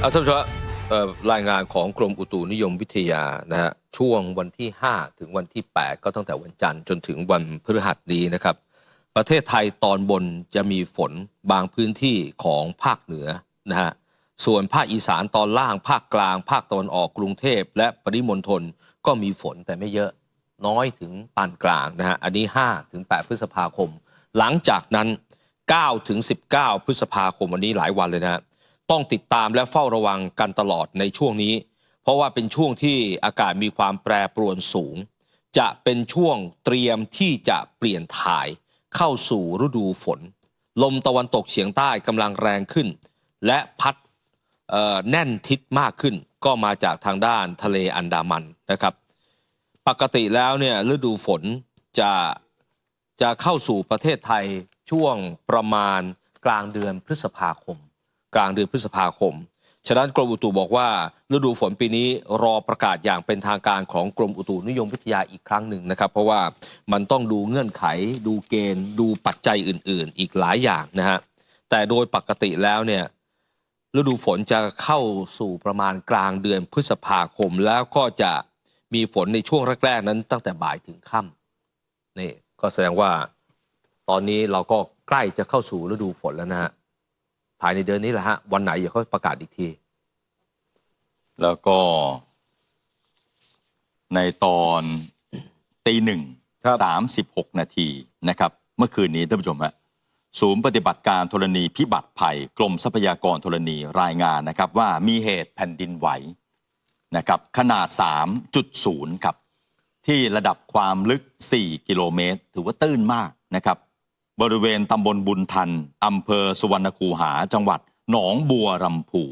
เอาท่านผู้ชมรายงานของกรมอุตุนิยมวิทยานะฮะช่วงวันที่ 5 ถึงวันที่ 8 ก็ตั้งแต่วันจันทร์จนถึงวันพฤหัสนี้นะครับ ประเทศไทยตอนบนจะมีฝนบางพื้นที่ของภาคเหนือนะฮะส่วนภาคอีสานตอนล่าง ภาคกลาง ภาคตะวันออกกรุงเทพ และปริมณฑลก็มีฝนแต่ไม่เยอะน้อยถึงปานกลางนะฮะอันนี้5ถึง8พฤษภาคม หลังจากนั้น9ถึง19 พฤษภาคมวันนี้หลายวันเลยนะฮะ ต้องติดตามและเฝ้าระวังกันตลอดในช่วงนี้ เพราะว่าเป็นช่วงที่อากาศมีความแปรปรวนสูง จะเป็นช่วงเตรียมที่จะเปลี่ยนถ่ายเข้าสู่ฤดูฝน ลมตะวันตกเฉียงใต้กำลังแรงขึ้น และพัดแน่นทิศมากขึ้น ก็มาจากทางด้านทะเลอันดามันนะครับ ปกติแล้วเนี่ยฤดูฝนจะจะเข้าสู่ประเทศไทยช่วงประมาณกลางเดือนพฤษภาคม กลางเดือนพฤษภาคม ฉะนั้นกรมอุตุบอกว่าฤดูฝนปีนี้รอประกาศอย่างเป็นทางการของกรมอุตุนิยมวิทยาอีกครั้งหนึ่งนะครับ เพราะว่ามันต้องดูเงื่อนไข ดูเกณฑ์ ดูปัจจัยอื่น ๆ อีกหลายอย่างนะฮะแต่โดยปกติแล้วเนี่ยฤดูฝนจะเข้าสู่ประมาณกลางเดือนพฤษภาคม แล้วก็จะมีฝนในช่วงแรกๆนั้นตั้งแต่บ่ายถึงค่ำนี่ก็แสดงว่าตอนนี้เราก็ใกล้จะเข้าสู่ฤดูฝนแล้วนะฮะ ภายในเดือนนี้แหละฮะ วันไหนเดี๋ยวเขาประกาศอีกที แล้วก็ ในตอนตีหนึ่งครับ สามสิบหกนาทีนะครับ เมื่อคืนนี้ท่านผู้ชมฮะศูนย์ปฏิบัติการธรณีพิบัติภัย กรมทรัพยากรธรณีรายงานนะครับ ว่ามีเหตุแผ่นดินไหวนะครับ ขนาด 3.0 ครับ ที่ระดับความลึก 4 กิโลเมตร ถือว่าตื้นมากนะครับ บริเวณตำบลบุญทันอำเภอสุวรรณคูหาจังหวัดหนองบัวลำพู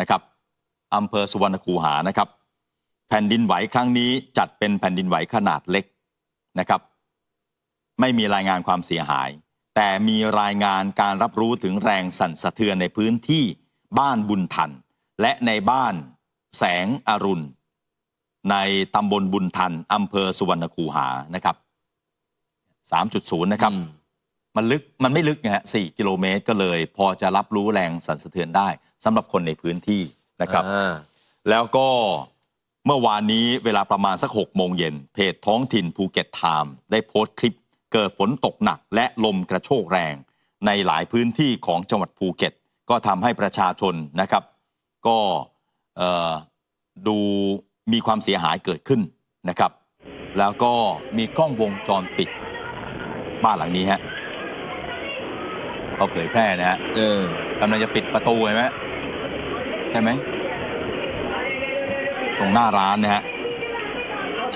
นะครับอำเภอสุวรรณคูหานะครับ แผ่นดินไหวครั้งนี้จัดเป็นแผ่นดินไหวขนาดเล็กนะครับ ไม่มีรายงานความเสียหาย แต่มีรายงานการรับรู้ถึงแรงสั่นสะเทือนในพื้นที่บ้านบุญทัน และในบ้านแสงอรุณ ในตำบลบุญทันอำเภอสุวรรณคูหานะครับ 3.0 นะครับ มมันลึกมันไม่ลึกนะฮะ4กิโลเมตรก็เลย พอจะรับรู้แรงสั่นสะเทือนได้สำหรับคนในพื้นที่นะครับ อ่าแล้วก็เมื่อวานนี้เวลาประมาณสัก6โมงเย็นเพจท้องถิ่นภูเก็ตไทม์ได้โพสต์คลิปเกิดฝนตกหนักและลมกระโชกแรง ในหลายพื้นที่ของจังหวัดภูเก็ต ก็ทำให้ประชาชนนะครับ ก็เอ่อดูมีความเสียหายเกิดขึ้นนะครับ แล้วก็มีกล้องวงจรปิดบ้านหลังนี้ฮะ เขาเผยแพร่นะฮะเออกำลังจะปิดประตูใช่ไหมใช่ไหมตรงหน้าร้านนะฮะ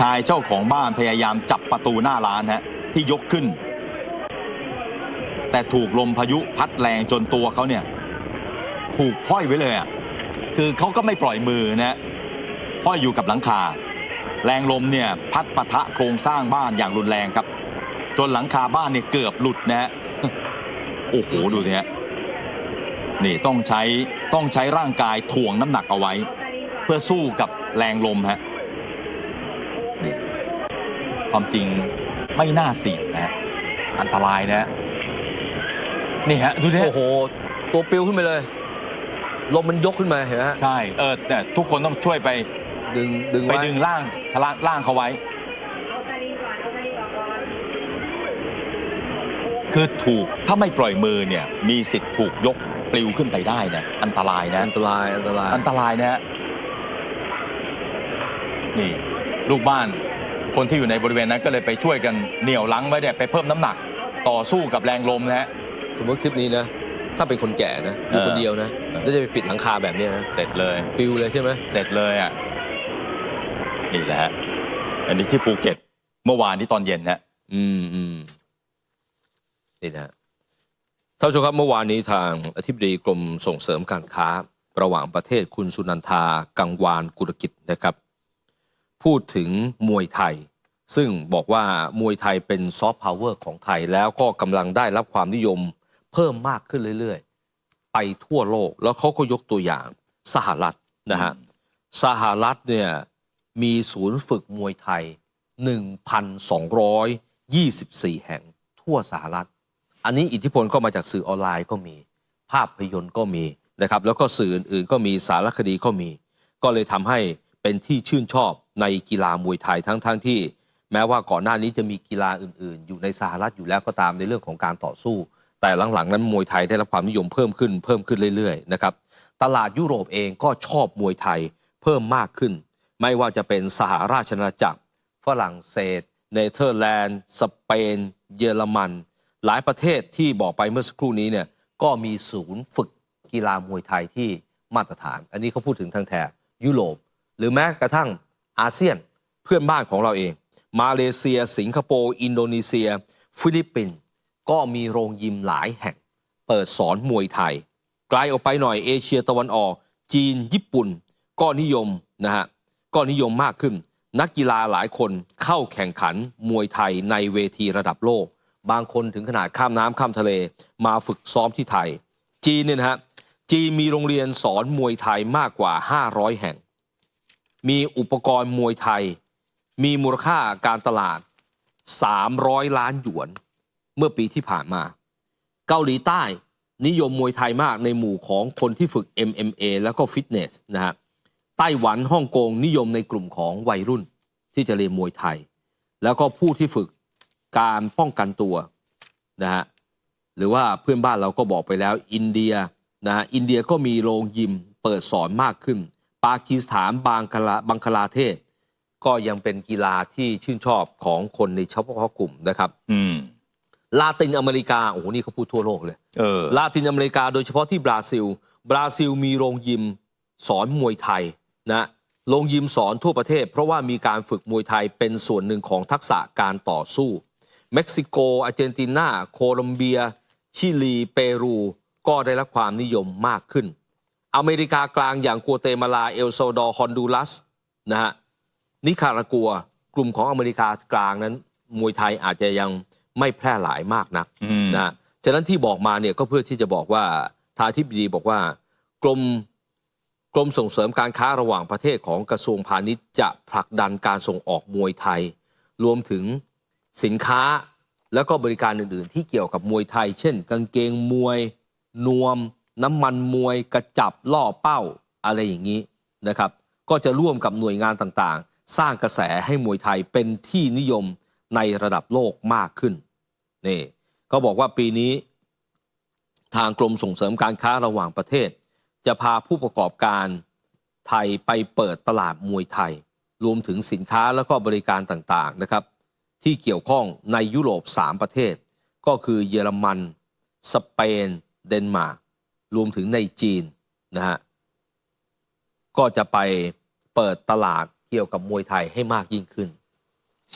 ชายเจ้าของบ้านพยายามจับประตูหน้าร้านฮะที่ยกขึ้น แต่ถูกลมพายุพัดแรงจนตัวเขาเนี่ย ถูกห้อยไว้เลยอะคือเขาก็ไม่ปล่อยมือนะฮะห้อยอยู่กับหลังคา แรงลมเนี่ยพัดปะทะโครงสร้างบ้านอย่างรุนแรงครับ จนหลังคาบ้านเนี่ยเกือบหลุดนะฮะ โอ้โหดูสิฮะนี่ต้องใช้ต้องใช้ร่างกายถ่วงน้ำหนักเอาไว้ เพื่อสู้กับแรงลมฮะนี่ความจริงไม่น่าเสี่ยงนะฮะอันตรายนะฮะนี่ฮะดูสิฮะโอ้โห ตัวปลิวขึ้นไปเลย ลมมันยกขึ้นมาเห็นไหมฮะใช่เออแต่ทุกคนต้องช่วยไปดึงดึงไปไว้ ดึงร่างทะลางร่างเขาไว้ คือถูกถ้าไม่ปล่อยมือเนี่ยมีสิทธิ์ถูกยกปลิวขึ้นไปได้นะอันตรายนะ อันตรายอันตรายอันตรายนะฮะนี่ลูกบ้านคนที่อยู่ในบริเวณนั้นก็เลยไปช่วยกันเหนี่ยวลังไว้เนี่ยไปเพิ่มน้ำหนัก ต่อสู้กับแรงลมนะฮะ สมมติคลิปนี้นะ ถ้าเป็นคนแก่นะอยู่เออคนเดียวนะเออ แล้วจะไปปิดหลังคาแบบเนี้ยนะเสร็จเลยปลิวเลยใช่ไหมเสร็จเลยอะนี่แหละฮะอันนี้ที่ภูเก็ตเมื่อวานนี้ตอนเย็นนะอืมอืม นี่นะท่านผู้ชมครับเมื่อวานนี้ทางอธิบดีกรมส่งเสริมการค้า ระหว่างประเทศคุณสุนันทา กังวานกุลกิจนะครับ พูดถึงมวยไทย ซึ่งบอกว่ามวยไทยเป็นซอฟต์พาวเวอร์ของไทยแล้วก็กำลังได้รับความนิยมเพิ่มมากขึ้นเรื่อยๆ ไปทั่วโลกแล้วเขาก็ยกตัวอย่างสหรัฐนะฮะสหรัฐเนี่ยมีศูนย์ฝึกมวยไทย 1,224 แห่งทั่วสหรัฐ อันนี้อิทธิพลก็มาจากสื่อออนไลน์ก็มี ภาพยนตร์ก็มีนะครับแล้วก็สื่ออื่นๆ ก็มีสารคดีก็มี ก็เลยทำให้เป็นที่ชื่นชอบในกีฬามวยไทยทั้งๆทที่ แม้ว่าก่อนหน้านี้จะมีกีฬาอื่นๆ อยู่ในสหรัฐอยู่แล้วก็ตามในเรื่องของการต่อสู้ แต่หลังๆนั้นมวยไทยได้รับความนิยมเพิ่มขึ้นเพิ่มขึ้นเรื่อยๆนะครับตลาดยุโรปเองก็ชอบมวยไทยเพิ่มมากขึ้น ไม่ว่าจะเป็นสหราชอาณาจักร ฝรั่งเศส เนเธอร์แลนด์ สเปน เยอรมัน หลายประเทศที่บอกไปเมื่อสักครู่นี้เนี่ยก็มีศูนย์ฝึกกีฬามวยไทยที่มาตรฐาน อันนี้เขาพูดถึงทางแถบยุโรป หรือแม้กระทั่งอาเซียนเพื่อนบ้านของเราเอง มาเลเซีย สิงคโปร์ อินโดนีเซีย ฟิลิปปินส์ก็มีโรงยิมหลายแห่ง เปิดสอนมวยไทย ไกลออกไปหน่อยเอเชียตะวันออก จีนญี่ปุ่น ก็นิยมนะฮะก็นิยมมากขึ้น นักกีฬาหลายคนเข้าแข่งขันมวยไทยในเวทีระดับโลก บางคนถึงขนาดข้ามน้ำข้ามทะเล มาฝึกซ้อมที่ไทย จีนเนี่ยนะฮะจีนมีโรงเรียนสอนมวยไทยมากกว่า 500 แห่ง มีอุปกรณ์มวยไทย มีมูลค่าการตลาด 300 ล้านหยวน เมื่อปีที่ผ่านมา เกาหลีใต้นิยมมวยไทยมากในหมู่ของคนที่ฝึก MMA แล้วก็ฟิตเนสนะฮะไต้หวันฮ่องกงนิยมในกลุ่มของวัยรุ่นที่จะเรียนมวยไทย แล้วก็ผู้ที่ฝึก การป้องกันตัวนะฮะหรือว่าเพื่อนบ้านเราก็บอกไปแล้วอินเดียนะฮะอินเดียก็มีโรงยิมเปิดสอนมากขึ้น ปากีสถานบางคลาบังคลาเทศ ก็ยังเป็นกีฬาที่ชื่นชอบของคนในเฉพาะกลุ่มนะครับ อืมลาตินอเมริกาโอ้โหนี่เขาพูดทั่วโลกเลยเออลาตินอเมริกาโดยเฉพาะที่บราซิล บราซิลมีโรงยิมสอนมวยไทยนะโรงยิมสอนทั่วประเทศ เพราะว่ามีการฝึกมวยไทยเป็นส่วนหนึ่งของทักษะการต่อสู้ เม็กซิโก อาร์เจนตินา โคลอมเบีย ชิลี เปรู ก็ได้รับความนิยมมากขึ้น อเมริกากลางอย่างกัวเตมาลา เอลซาวาดอร์ฮอนดูรัสนะฮะ นิคารากัว กลุ่มของอเมริกากลางนั้น มวยไทยอาจจะยังไม่แพร่หลายมากนักอืมนะฉะนั้นที่บอกมาเนี่ยก็เพื่อที่จะบอกว่าทางทิบดีบอกว่ากรมกรมส่งเสริมการค้าระหว่างประเทศของกระทรวงพาณิชย์จะผลักดันการส่งออกมวยไทย รวมถึง สินค้าแล้วก็บริการอื่นๆ ที่เกี่ยวกับมวยไทย เช่น กางเกงมวย นวม น้ำมันมวย กระจับล่อเป้าอะไรอย่างนี้นะครับ ก็จะร่วมกับหน่วยงานต่างๆ สร้างกระแสให้มวยไทยเป็นที่นิยมในระดับโลกมากขึ้นนี่ก็บอกว่าปีนี้ ทางกรมส่งเสริมการค้าระหว่างประเทศ จะพาผู้ประกอบการไทยไปเปิดตลาดมวยไทย รวมถึงสินค้าแล้วก็บริการต่างๆนะครับ ที่เกี่ยวข้องในยุโรป 3 ประเทศ ก็คือเยอรมัน สเปน เดนมาร์กรวมถึงในจีนนะฮะก็จะไปเปิดตลาดเกี่ยวกับมวยไทยให้มากยิ่งขึ้น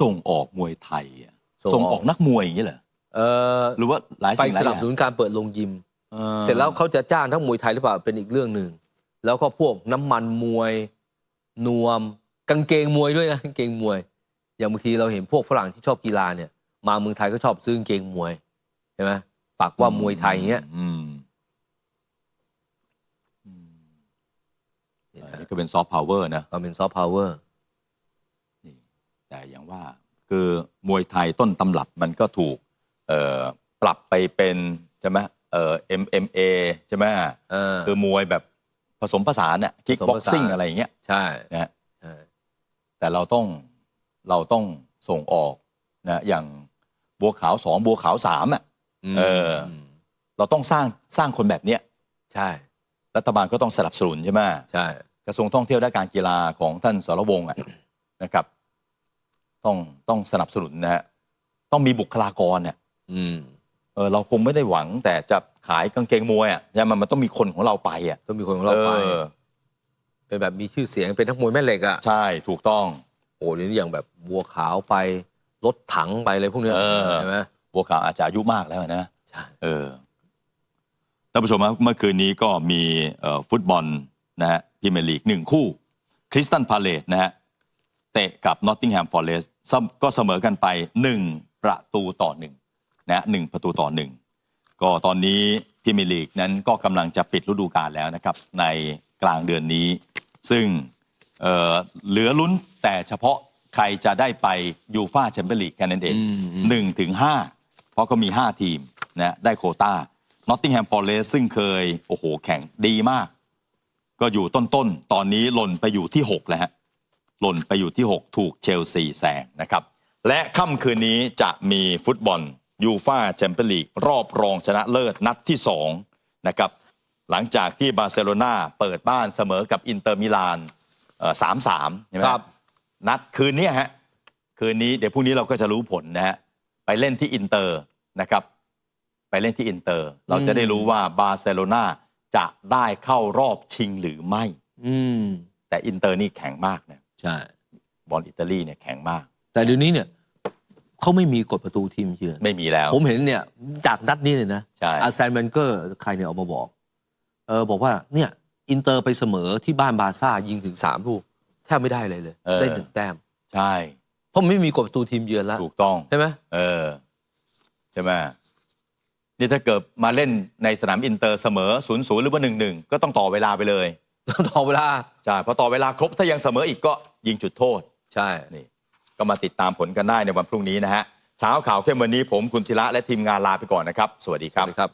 ส่งออกมวยไทยอะส่ส่งงออออกกนักมวยอย่างนี้เหรอเออหรือว่าหลายไปสิ่งหลาสยอนับย่างสนุนการเปิดโรงยิม ออเสร็จแล้วเขาจะจ้างทั้งมวยไทยหรือเปล่าเป็นอีกเรื่องหนึ่งแล้วก็พวกน้ำมันมวย นวม กางเกงมวยด้วยนะกางเกงมวย อย่างบางทีเราเห็นพวกฝรั่งที่ชอบกีฬาเนี่ย มาเมืองไทยก็ชอบซื้อกางเกงมวยเห็นไหมปักว่ามวยไทยอย่างเงี้ยอืมนี่อันนะนี้ก็เป็นซอฟต์พาวเวอร์นะก็เป็นซอฟต์พาวเวอร์แต่อย่างว่าคือมวยไทยต้นตำรับมันก็ถูกเอ่อปรับไปเป็นใช่ไหมเอ่อ MMA ใช่ไหมเออคือมวยแบบผสมผสานน่ะคิกผสมบ็อผกสานซิ่งอะไรอย่างเงี้ยใช่นะฮะใช่แต่เราต้อง เราต้องส่งออกนะอย่างบัวขาวสองบัวขาวสามอะมเออมเราต้องสร้างสร้างคนแบบเนี้ยใช่ รัฐบาลก็ต้องสนับสนุนใช่ไหมใช่ กระทรวงท่องเที่ยวและการกีฬาของท่านสรวงศ์อะนะครับ ต้องต้องสนับสนุนนะฮะต้องมีบุคลากรเนี่ยอืมเออเราคงไม่ได้หวังแต่จะขายกางเกงมวยอะใช่ไหมมันมันต้องมีคนของเราไปอะต้องมีคนของเราไปออเป็นแบบมีชื่อเสียงเป็นนักมวยแม่เหล็กอะใช่ถูกต้อง โอ้เดี๋ยวนี้อย่างแบบบัวขาวไปรถถังไปอะไรพวกเนี้ยเออ ใช่ไหมบัวขาวอาจจะอายุมากแล้วนะ ใช่เออท่านผู้ชมครับเมื่อคืนนี้ก็มีเอ่อฟุตบอลนะฮะพรีเมียร์ลีกหนึ่งคู่คริสตันพาเลตนะฮะเตะกับนอตติงแฮมฟอร์เรสต์ก็เสมอกันไป 1 ประตูต่อหนึ่งนะฮะหนึ่งประตูต่อหนึ่งก็ตอนนี้พรีเมียร์ลีกนั้นก็กำลังจะปิดฤดูกาลแล้วนะครับ ในกลางเดือนนี้ ซึ่ง เอ่อเหลือลุ้นแต่เฉพาะใครจะได้ไปยูฟาแชมเปี้ยนลีกแค่นั้นเองอืมอืมหนึ่งถึงห้าเพราะก็มี 5 ทีมนะได้โควต้านอตติงแฮมฟอร์เรสซึ่งเคย โอ้โห แข่งดีมาก ก็อยู่ต้นๆตอนนี้หล่นไปอยู่ที่ 6 แล้วฮะหล่นไปอยู่ที่ 6 ถูกเชลซีแซงนะครับ และค่ำคืนนี้จะมีฟุตบอลยูฟาแชมเปี้ยนลีกรอบรองชนะเลิศนัดที่ 2 นะครับ หลังจากที่บาร์เซโลนาเปิดบ้านเสมอกับอินเตอร์มิลาน สามสามใช่ไหมครับ นัดคืนนี้ฮะคืนนี้เดี๋ยวพรุ่งนี้เราก็จะรู้ผลนะฮะไปเล่นที่อินเตอร์นะครับ ไปเล่นที่อินเตอร์ เราจะได้รู้ว่าบาร์เซโลนาจะได้เข้ารอบชิงหรือไม่ อืมแต่อินเตอร์นี่แข็งมากนะใช่ บอลอิตาลีเนี่ยแข็งมาก แต่เดี๋ยวนี้เนี่ยเขาไม่มีกฎประตูทีมเยือนไม่มีแล้ว ผมเห็นเนี่ยจากนัดนี้เลยนะใช่อาร์เซนเวนเกอร์ใครเนี่ยออกมาบอก เออบอกว่าเนี่ย อินเตอร์ไปเสมอที่บ้านบาร์ซ่ายิงถึงสามลูกแทบไม่ได้เลยเลย เออ ได้หนึ่งแต้ม ใช่ เพราะมันไม่มีกฎประตูทีมเยือนแล้วถูกต้อง ใช่ไหมเออ ใช่ไหมนี่ถ้าเกิดมาเล่นในสนามอินเตอร์เสมอ0ูนย์หรือว่าหนึ่งหนึ่งก็ต้องต่อเวลาไปเลยต่อเวลา ใช่ พอต่อเวลาครบถ้ายังเสมออีกก็ยิงจุดโทษ ใช่ นี่ก็มาติดตามผลกันได้ในวันพรุ่งนี้นะฮะ เช้าข่าวเข้มวันนี้ผมคุณธีระและทีมงานลาไปก่อนนะครับ สวัสดีคครัรับบครับ